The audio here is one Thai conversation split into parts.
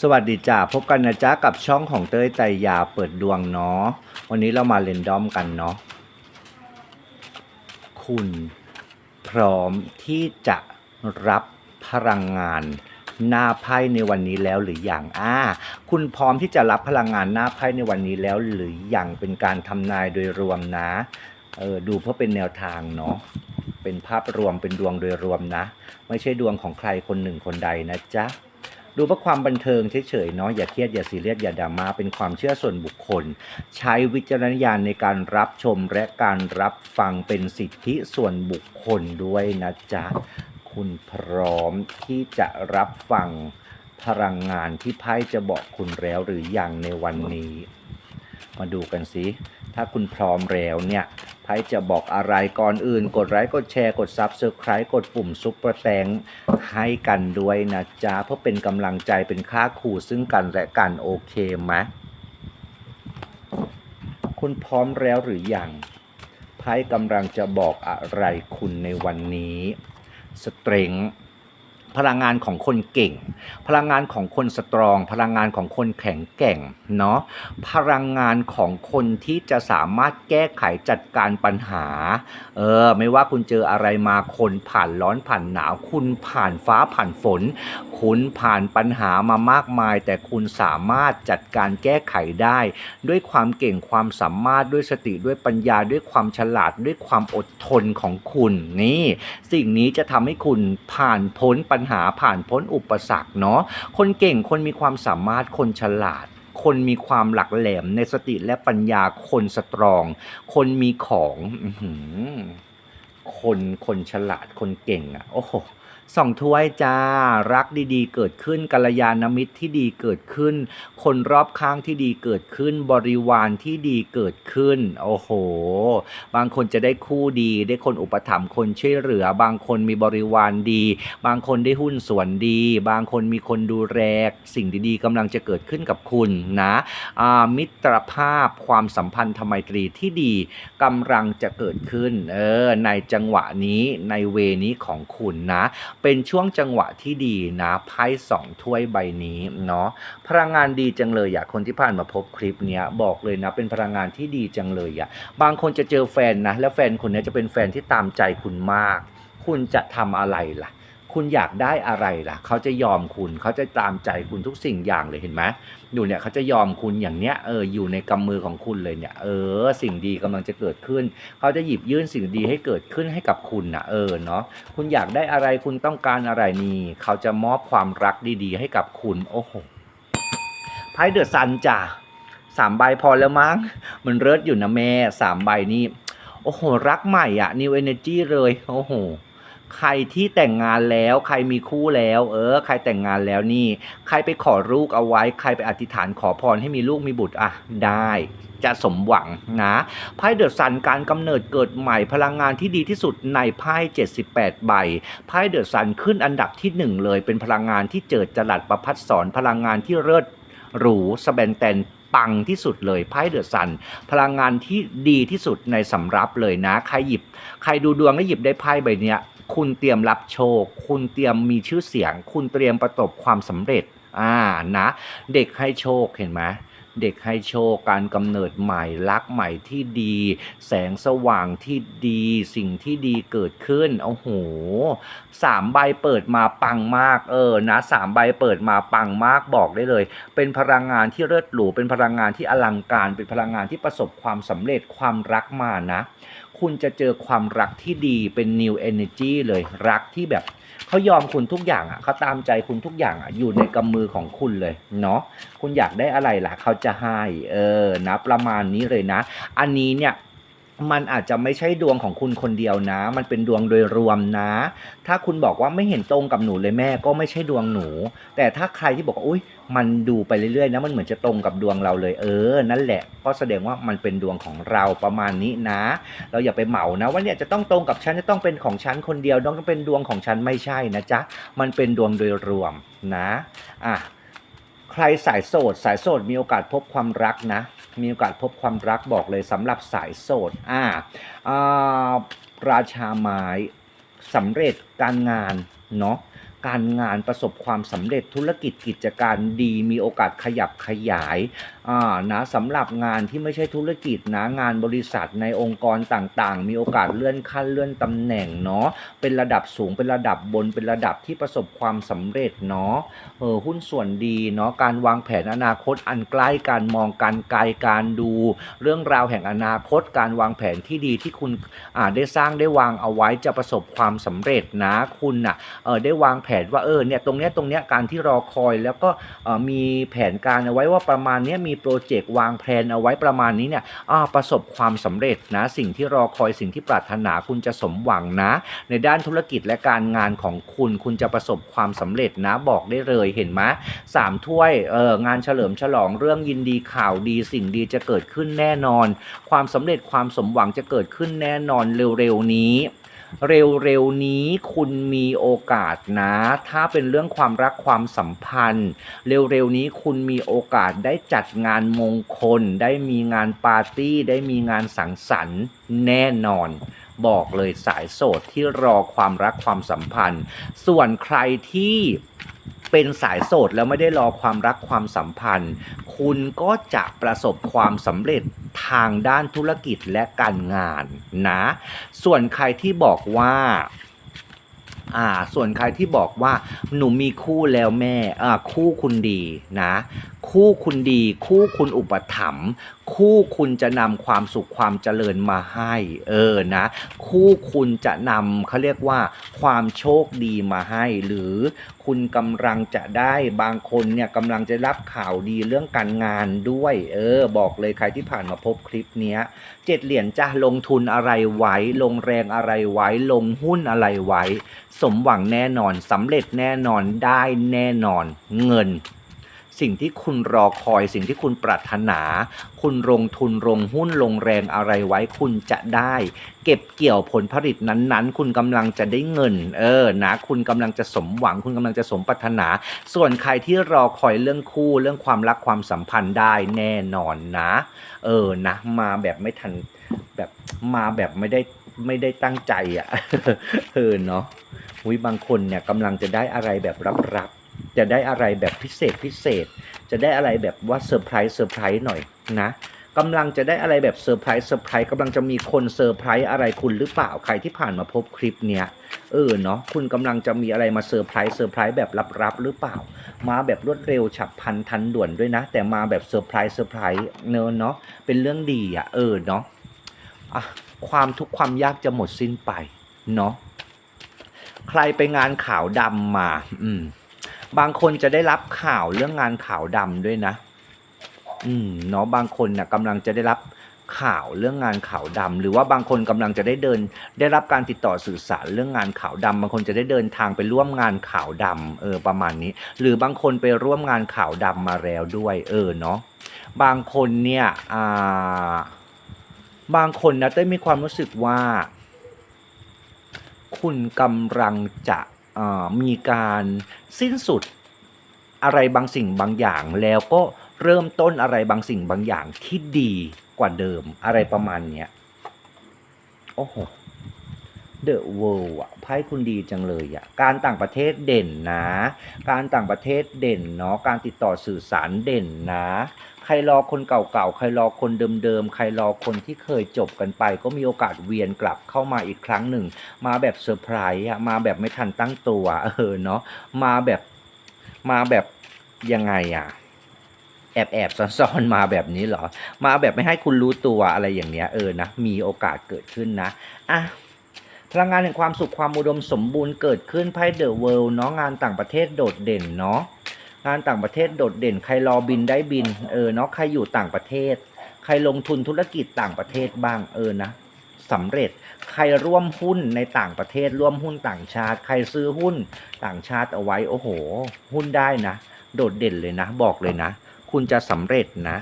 สวัสดีจ้าพบกันนะจ๊ะกับช่องของเต้ยไตรยาเปิดดวงเนาะวันนี้เรามาเรนดอมกันเนาะคุณพร้อมที่จะรับพลังงานหน้าไพ่ในวันนี้แล้วหรือยังอ่า คุณพร้อมที่จะรับพลังงานหน้าไพ่ในวันนี้แล้วหรือยังเป็นการทำนายโดยรวมนะเออดูเพื่อเป็นแนวทางเนาะเป็นภาพรวมเป็นดวงโดยรวมนะ ไม่ใช่ดวงของใครคนหนึ่งคนใดนะจ๊ะ ดูเพื่อความบันเทิงเฉยๆเนาะอย่าเครียดอย่าซีเรียสอย่าดราม่าเป็นความเชื่อส่วนบุคคล ใช้วิจารณญาณในการรับชมและการรับฟังเป็นสิทธิส่วนบุคคลด้วยนะจ๊ะคุณพร้อมที่จะรับฟังพลังงานที่ไพ่จะบอกคุณแล้วหรือยังในวันนี้ มาดูกันสิถ้าคุณพร้อมแล้วเนี่ย ไพ่จะบอกอะไรก่อนอื่น กดไลค์กดแชร์กดซับสไคร b e กดปุ่มซุปเปอร์แตงให้กันด้วยนะจ๊ะ เพื่อเป็นกำลังใจเป็นค่าขู่ซึ่งกันและกันโอเคไหมคุณพร้อมแล้วหรือยังไพ่กำลังจะบอกอะไรคุณในวันนี้สเตรง พลังงานของคนเก่ง พลังงานของคนสตรอง พลังงานของคนแข็งแกร่งเนาะพลังงานของคนที่จะสามารถแก้ไขจัดการปัญหาเออไม่ว่าคุณเจออะไรมาคนผ่านร้อนผ่านหนาว คุณผ่านฟ้าผ่านฝน คุณผ่านปัญหามามากมาย แต่คุณสามารถจัดการแก้ไขได้ ด้วยความเก่งความสามารถด้วยสติด้วยปัญญาด้วยความฉลาดด้วยความอดทนของคุณนี่ สิ่งนี้จะทำให้คุณผ่านพ้นปัญหาผ่านพ้นอุปสรรคเนาะคนเก่งคนมีความสามารถคนฉลาด คนมีความหลักแหลมในสติและปัญญาคนสตรอง คนมีของอคนคนฉลาดคนเก่งอะโอ้โห สองถ้วยจ้า รักดีๆ เกิดขึ้นกัลยาณมิตรที่ดีเกิดขึ้น คนรอบข้างที่ดีเกิดขึ้น บริวารที่ดีเกิดขึ้น โอ้โห บางคนจะได้คู่ดีได้คนอุปถัมภ์คนช่วยเหลือ บางคนมีบริวารดี บางคนได้หุ้นส่วนดี บางคนมีคนดูแลสิ่งดีๆกำลังจะเกิดขึ้นกับคุณนะอ่ามิตรภาพความสัมพันธไมตรีที่ดีกำลังจะเกิดขึ้นเออในจังหวะนี้ในเวนี้ของคุณนะ เป็นช่วงจังหวะที่ดีนะไพ่สองถ้วยใบนี้เนาะพลังงานดีจังเลยอยากคนที่ผ่านมาพบคลิปเนี้ยบอกเลยนะเป็นพลังงานที่ดีจังเลยอะบางคนจะเจอแฟนนะแล้วแฟนคนนี้จะเป็นแฟนที่ตามใจคุณมาก คุณจะทำอะไรล่ะ คุณอยากได้อะไรล่ะ เขาจะยอมคุณ เขาจะตามใจคุณทุกสิ่งอย่างเลยเห็นไหมอยู่เนี่ยเขาจะยอมคุณอย่างเนี้ยเอออยู่ในกำมือของคุณเลยเนี่ย เออ สิ่งดีกำลังจะเกิดขึ้น เขาจะหยิบยื่นสิ่งดีให้เกิดขึ้นให้กับคุณนะเออเนาะคุณอยากได้อะไรคุณต้องการอะไรนี่เขาจะมอบความรักดีๆ ให้กับคุณโอ้โหไพ่เดอะซันจ้ะสามใบพอแล้วมั้งมันเลิศอยู่นะแม่สามใบนี่โอ้โห รักใหม่อะ New Energy เลย โอ้โห ใครที่แต่งงานแล้ว ใครมีคู่แล้ว เออ ใครแต่งงานแล้วนี่ ใครไปขอลูกเอาไว้ ใครไปอธิษฐานขอพรให้มีลูกมีบุตรอะได้จะสมหวังนะไพ่เดอะซันการกำเนิดเกิดใหม่พลังงานที่ดีที่สุดในไพ่78 ใบไพ่เดอะซันขึ้นอันดับที่หนึ่งเลยเป็นพลังงานที่เจิดจรัสประพัดสอนพลังงานที่เลิศหรูสแบนแตนปังที่สุดเลยไพ่เดอะซัน พลังงานที่ดีที่สุดในสำรับเลยนะ ใครหยิบ ใครดูดวงแล้วหยิบได้ไพ่ใบเนี้ย คุณเตรียมรับโชค คุณเตรียมมีชื่อเสียง คุณเตรียมประสบความสำเร็จอ่านะ เด็กให้โชคเห็นไหมเด็กให้โชคการกำเนิดใหม่รักใหม่ที่ดี แสงสว่างที่ดีสิ่งที่ดีเกิดขึ้นโอ้โหสามใบเปิดมาปังมากเออนะสามใบเปิดมาปังมากบอกได้เลย เป็นพลังงานที่เลิศหรูเป็นพลังงานที่อลังการ เป็นพลังงานที่ประสบความสำเร็จความรักมานะ คุณจะเจอความรักที่ดีเป็น new energy เลยรักที่แบบเขายอมคุณทุกอย่างอะเขาตามใจคุณทุกอย่างอะอยู่ในกำมือของคุณเลยเนาะคุณอยากได้อะไรล่ะเขาจะให้เออนะประมาณนี้เลยนะ อันนี้เนี่ยมันอาจจะไม่ใช่ดวงของคุณคนเดียวนะ มันเป็นดวงโดยรวมนะ ถ้าคุณบอกว่าไม่เห็นตรงกับหนูเลยแม่ก็ไม่ใช่ดวงหนู แต่ถ้าใครที่บอกว่าอุ้ย มันดูไปเรื่อยๆนะมันเหมือนจะตรงกับดวงเราเลยเออ นั่นแหละก็แสดงว่ามันเป็นดวงของเราประมาณนี้นะ เราอย่าไปเหมานะว่าเนี่ยจะต้องตรงกับฉันจะต้องเป็นของฉันคนเดียวต้องเป็นดวงของฉันไม่ใช่นะจ๊ะมันเป็นดวงโดยรวมนะอะใครสายโสด สายโสดมีโอกาสพบความรักนะ มีโอกาสพบความรักบอกเลยสำหรับสายโสดอ่าอ่าราชาไม้สำเร็จการงานเนาะ การงานประสบความสำเร็จธุรกิจกิจการดีมีโอกาสขยับขยายอ่านะสำหรับงานที่ไม่ใช่ธุรกิจนะงานบริษัทในองค์กรต่างๆ มีโอกาสเลื่อนขั้นเลื่อนตำแหน่งเนาะเป็นระดับสูงเป็นระดับบนเป็นระดับที่ประสบความสำเร็จเนาะเออหุ้นส่วนดีเนาะการวางแผนอนาคตอันใกล้การมองการไกลการดู เรื่องราวแห่งอนาคตการวางแผนที่ดีที่คุณอ่าได้สร้างได้วางเอาไว้จะประสบความสำเร็จนะคุณน่ะเออได้วางแผนว่าเออเนี่ยตรงเนี้ยตรงเนี้ยการที่รอคอย แล้วก็มีแผนการเอาไว้ว่าประมาณเนี้ยมีโปรเจกต์วางแผนเอาไว้ประมาณนี้เนี่ยอ่าประสบความสำเร็จนะสิ่งที่รอคอยสิ่งที่ปรารถนาคุณจะสมหวังนะ ในด้านธุรกิจและการงานของคุณคุณจะประสบความสำเร็จนะบอกได้เลยเห็นไหมสามถ้วยเอองานเฉลิมฉลองเรื่องยินดีข่าวดีสิ่งดีจะเกิดขึ้นแน่นอน ความสำเร็จความสมหวังจะเกิดขึ้นแน่นอนเร็วๆนี้ เร็วๆนี้คุณมีโอกาสนะ ถ้าเป็นเรื่องความรักความสัมพันธ์ เร็วๆนี้คุณมีโอกาสได้จัดงานมงคล ได้มีงานปาร์ตี้ ได้มีงานสังสรรค์แน่นอน บอกเลยสายโสดที่รอความรักความสัมพันธ์ ส่วนใครที่ เป็นสายโสดแล้วไม่ได้รอความรักความสัมพันธ์ คุณก็จะประสบความสำเร็จทางด้านธุรกิจและการงานนะ ส่วนใครที่บอกว่าอ่าส่วนใครที่บอกว่าหนูมีคู่แล้วแม่อ่าคู่คุณดีนะ คู่คุณดี คู่คุณอุปถัมภ์คู่คุณจะนำความสุขความเจริญมาให้ เออนะ คู่คุณจะนำเขาเรียกว่า ความโชคดีมาให้ หรือคุณกำลังจะได้บางคนเนี่ยกำลังจะรับข่าวดีเรื่องการงานด้วย เออ บอกเลยใครที่ผ่านมาพบคลิปเนี้ยเจ็ดเหรียญจะลงทุนอะไรไว้ ลงแรงอะไรไว้ ลงหุ้นอะไรไว้ สมหวังแน่นอนสำเร็จแน่นอนได้แน่นอนเงิน สิ่งที่คุณรอคอย สิ่งที่คุณปรารถนา คุณลงทุนลงหุ้นลงแรงอะไรไว้คุณจะได้ เก็บเกี่ยวผลผลิตนั้นๆ คุณกำลังจะได้เงิน เออนะคุณกำลังจะสมหวัง คุณกำลังจะสมปรารถนา ส่วนใครที่รอคอยเรื่องคู่เรื่องความรักความสัมพันธ์ได้แน่นอนนะ เออนะ มาแบบไม่ทันแบบมาแบบไม่ได้ไม่ได้ตั้งใจอะ่ะเออเนาะวิบางคนเนี่ยกำลังจะได้อะไรแบบรับๆ จะได้อะไรแบบพิเศษพิเศษ จะได้อะไรแบบว่าเซอร์ไพรส์เซอร์ไพรส์หน่อยนะกำลังจะได้อะไรแบบเซอร์ไพรส์เซอร์ไพรส์กำลังจะมีคนเซอร์ไพรส์อะไรคุณหรือเปล่าใครที่ผ่านมาพบคลิปเนี้ยเออเนาะคุณกำลังจะมีอะไรมาเซอร์ไพรส์เซอร์ไพรส์แบบลับๆหรือเปล่า มาแบบรวดเร็วฉับพลันทันด่วนด้วยนะ แต่มาแบบเซอร์ไพรส์เซอร์ไพรส์เนอะเนาะเป็นเรื่องดีอะเออเนาะอะความทุกข์ความยากจะหมดสิ้นไปเนาะใครไปงานขาวดำมา อืม บางคนจะได้รับข่าวเรื่องงานขาวดำด้วยนะ อืมเนาะบางคนน่ะกำลังจะได้รับข่าวเรื่องงานขาวดำหรือว่าบางคนกำลังจะได้เดิน ได้รับการติดต่อสื่อสารเรื่องงานขาวดำบางคนจะได้เดินทางไปร่วมงานขาวดำเออ ประมาณนี้ หรือบางคนไปร่วมงานขาวดำมาแล้วด้วย เออเนาะบางคนเนี่ยอ่าบางคนนะเต้มีความรู้สึกว่า คุณกำลังจะ มีการสิ้นสุดอะไรบางสิ่งบางอย่าง แล้วก็เริ่มต้นอะไรบางสิ่งบางอย่างที่ดีกว่าเดิมอะไรประมาณเนี้ยโอ้โห The World อะไพ่คุณดีจังเลยอะการต่างประเทศเด่นนะ การต่างประเทศเด่นเนาะการติดต่อสื่อสารเด่นนะ ใครรอคนเก่าๆใครรอคนเดิมๆใครรอคนที่เคยจบกันไป ก็มีโอกาสเวียนกลับเข้ามาอีกครั้งหนึ่ง มาแบบเซอร์ไพรส์อะมาแบบไม่ทันตั้งตัวเออเนาะมาแบบมาแบบยังไงอะแอบแอบซ่อนๆมาแบบนี้เหรอ มาแบบไม่ให้คุณรู้ตัวอะไรอย่างเนี้ยเออนะมีโอกาสเกิดขึ้นนะอะ ลังงานแห่งความสุขความอุดมสมบูรณ์เกิดขึ้นไพ่เดอะเวิลด์เนาะงานต่างประเทศโดดเด่นเนาะงานต่างประเทศโดดเด่น ใครรอบินได้บินเออเนาะใครอยู่ต่างประเทศ ใครลงทุนธุรกิจต่างประเทศบ้างเออนะสำเร็จใครร่วมหุ้นในต่างประเทศ ร่วมหุ้นต่างชาติ ใครซื้อหุ้นต่างชาติเอาไว้โอ้โห หุ้นได้นะ โดดเด่นเลยนะ บอกเลยนะ คุณจะสำเร็จนะ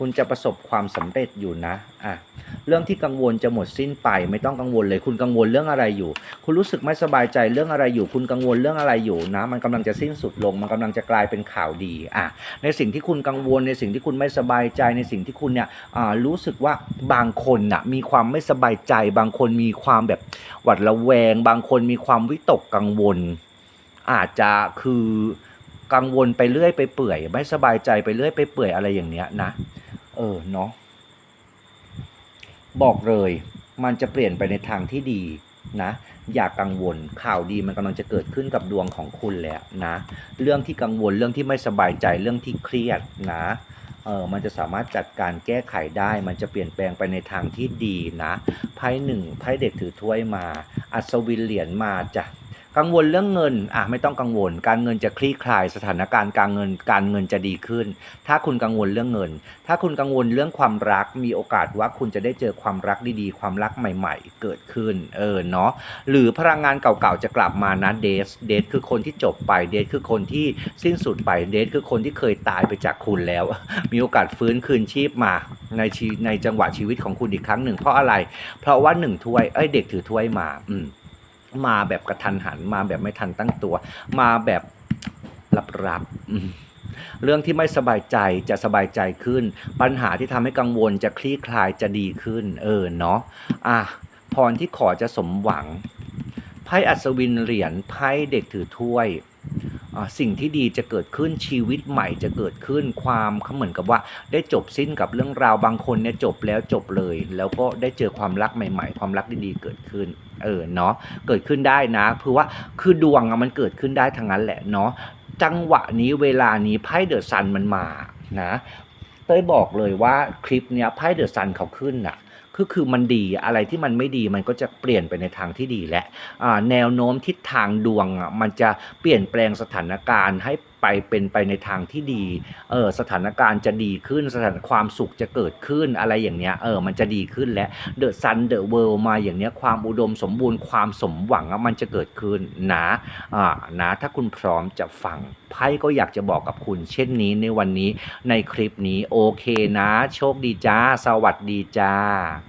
คุณจะประสบความสำเร็จอยู่นะอะเรื่องที่กังวลจะหมดสิ้นไป ไม่ต้องกังวลเลย คุณกังวลเรื่องอะไรอยู่ คุณรู้สึกไม่สบายใจเรื่องอะไรอยู่ คุณกังวลเรื่องอะไรอยู่นะ มันกำลังจะสิ้นสุดลง มันกำลังจะกลายเป็นข่าวดีอะในสิ่งที่คุณกังวลในสิ่งที่คุณไม่สบายใจในสิ่งที่คุณเนี่ยอ่ารู้สึกว่าบางคนน่ะมีความไม่สบายใจ บางคนมีความแบบหวัดระแวง บางคนมีความวิตกกังวล อาจจะคือกังวลไปเรื่อยไปเปื่อย ไม่สบายใจไปเรื่อยไปเปื่อยอะไรอย่างเนี้ยนะ เออเนาะบอกเลยมันจะเปลี่ยนไปในทางที่ดีนะ อย่ากกังวลข่าวดีมันกำลังจะเกิดขึ้นกับดวงของคุณแล้วนะ เรื่องที่กังวลเรื่องที่ไม่สบายใจเรื่องที่เครียดนะเออมันจะสามารถจัดการแก้ไขได้ มันจะเปลี่ยนแปลงไปในทางที่ดีนะไพ่หนึ่งไพ่เด็กถือถ้วยมา อัศวินเหรียญมาจ้ะ กังวลเรื่องเงินอะไม่ต้องกังวล การเงินจะคลี่คลายสถานการณ์การเงินการเงินจะดีขึ้น ถ้าคุณกังวลเรื่องเงิน ถ้าคุณกังวลเรื่องความรักมีโอกาสว่าคุณจะได้เจอความรักดีๆ ความรักใหม่ ๆ เกิดขึ้นเออเนาะหรือพลังงานเก่าๆจะกลับมานะเดทเดทคือคนที่จบไปเดทคือคนที่สิ้นสุดไปเดทคือคนที่เคยตายไปจากคุณแล้ว มีโอกาสฟื้นคืนชีพมาในชีในจังหวะชีวิตของคุณอีกครั้งหนึ่งเพราะอะไร เพราะว่าหนึ่งถ้วยเอ้ยเด็กถือถ้วยมาอืม มาแบบกระทันหัน มาแบบไม่ทันตั้งตัว มาแบบรับๆเรื่องที่ไม่สบายใจจะสบายใจขึ้น ปัญหาที่ทำให้กังวลจะคลี่คลายจะดีขึ้น เออเนาะอะพรที่ขอจะสมหวังไพ่อัศวินเหรียญไพ่เด็กถือถ้วย สิ่งที่ดีจะเกิดขึ้นชีวิตใหม่จะเกิดขึ้นความเขาเหมือนกับว่า ได้จบสิ้นกับเรื่องราวบางคนเนี่ยจบแล้วจบเลย แล้วก็ได้เจอความรักใหม่ ๆ ความรักดีๆเกิดขึ้นเออเนาะเกิดขึ้นได้นะคือว่าคือดวงมันเกิดขึ้นได้ทั้งนั้นแหละเนาะจังหวะนี้เวลานี้ไพ่เดอะซันมันมานะเต้ยบอกเลยว่าคลิปเนี้ยไพ่เดอะซันเขาขึ้นอะคื อคือมันดีอะไรที่มันไม่ดีมันก็จะเปลี่ยนไปในทางที่ดีและแนวโน้มทิศทางดวงอะมันจะเปลี่ยนแปลงสถานการณ์ให้ไปเป็นไปในทางที่ดี เออสถานการณ์จะดีขึ้นสถานความสุขจะเกิดขึ้นอะไรอย่างเนี้ย เออ มันจะดีขึ้นและเดอะซันเดอะเวิลด์มาอย่างเนี้ยความอุดมสมบูรณ์ความสมหวังอะมันจะเกิดขึ้นนะอ่านะถ้าคุณพร้อมจะฟังไพ่ก็อยากจะบอกกับคุณ เช่นนี้ในวันนี้ในคลิปนี้โอเคนะ โชคดีจ้า สวัสดีจ้า